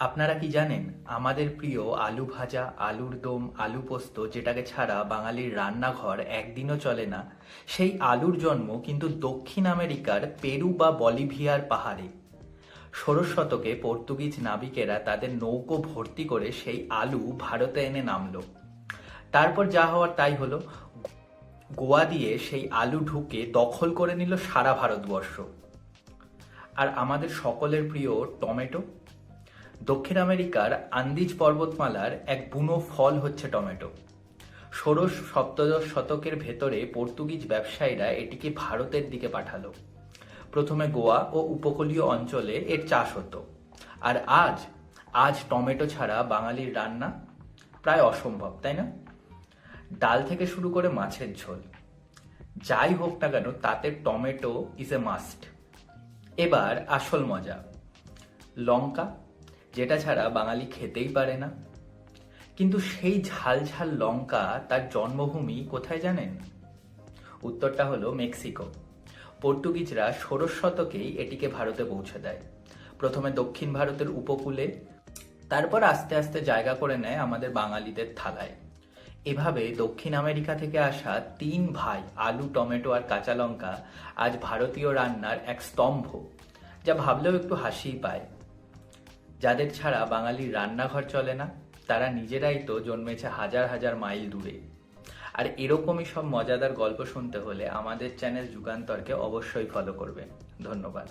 আপনারা কি জানেন, আমাদের প্রিয় আলু ভাজা, আলুর দম, আলু পোস্ত যেটাকে ছাড়া বাঙালির রান্নাঘর একদিনও চলে না, সেই আলুর জন্ম কিন্তু দক্ষিণ আমেরিকার পেরু বা বলিভিয়ার পাহাড়ে। ষোড়শ শতকে পর্তুগিজ নাবিকেরা তাদের নৌকো ভর্তি করে সেই আলু ভারতে এনে নামল। তারপর যা হওয়ার তাই হলো। গোয়া দিয়ে সেই আলু ঢুকে দখল করে নিল সারা ভারতবর্ষ। আর আমাদের সকলের প্রিয় টমেটো? দক্ষিণ আমেরিকার আন্দিজ পর্বতমালার এক বুনো ফল হচ্ছে টমেটো। ষোড়শ সপ্তদশ শতকের ভেতরে পর্তুগিজ ব্যবসায়ীরা এটিকে ভারতের দিকে পাঠালো। প্রথমে গোয়া ও উপকূলীয় অঞ্চলে এর চাষ হতো। আর আজ আজ টমেটো ছাড়া বাঙালির রান্না প্রায় অসম্ভব, তাই না? ডাল থেকে শুরু করে মাছের ঝোল। যাই হোক না কেন, তাতে টমেটো ইজ এ মাস্ট এবার আসল মজা। লঙ্কা যেটা ছাড়া বাঙালি খেতেই পারে না। কিন্তু সেই ঝাল ঝাল লঙ্কা তার জন্মভূমি কোথায় জানেন? উত্তরটা হলো মেক্সিকো। পর্তুগিজরা ষোড়শ শতকেই এটিকে ভারতে পৌঁছে দেয়। প্রথমে দক্ষিণ ভারতের উপকূলে, তারপর আস্তে আস্তে জায়গা করে নেয় আমাদের বাঙালিদের থালায়। এভাবে দক্ষিণ আমেরিকা থেকে আসা তিন ভাই, আলু, টমেটো আর কাঁচা লঙ্কা, আজ ভারতীয় রান্নার এক স্তম্ভ, যা ভাবলেও একটু হাসিই পায়। যাদের ছাড়া বাঙালির রান্নাঘর চলে না, তারা নিজেরাই তো জন্মেছে হাজার হাজার মাইল দূরে। আর এরকমই সব মজাদার গল্প শুনতে হলে আমাদের চ্যানেল যুগান্তরকে অবশ্যই ফলো করবেন। ধন্যবাদ।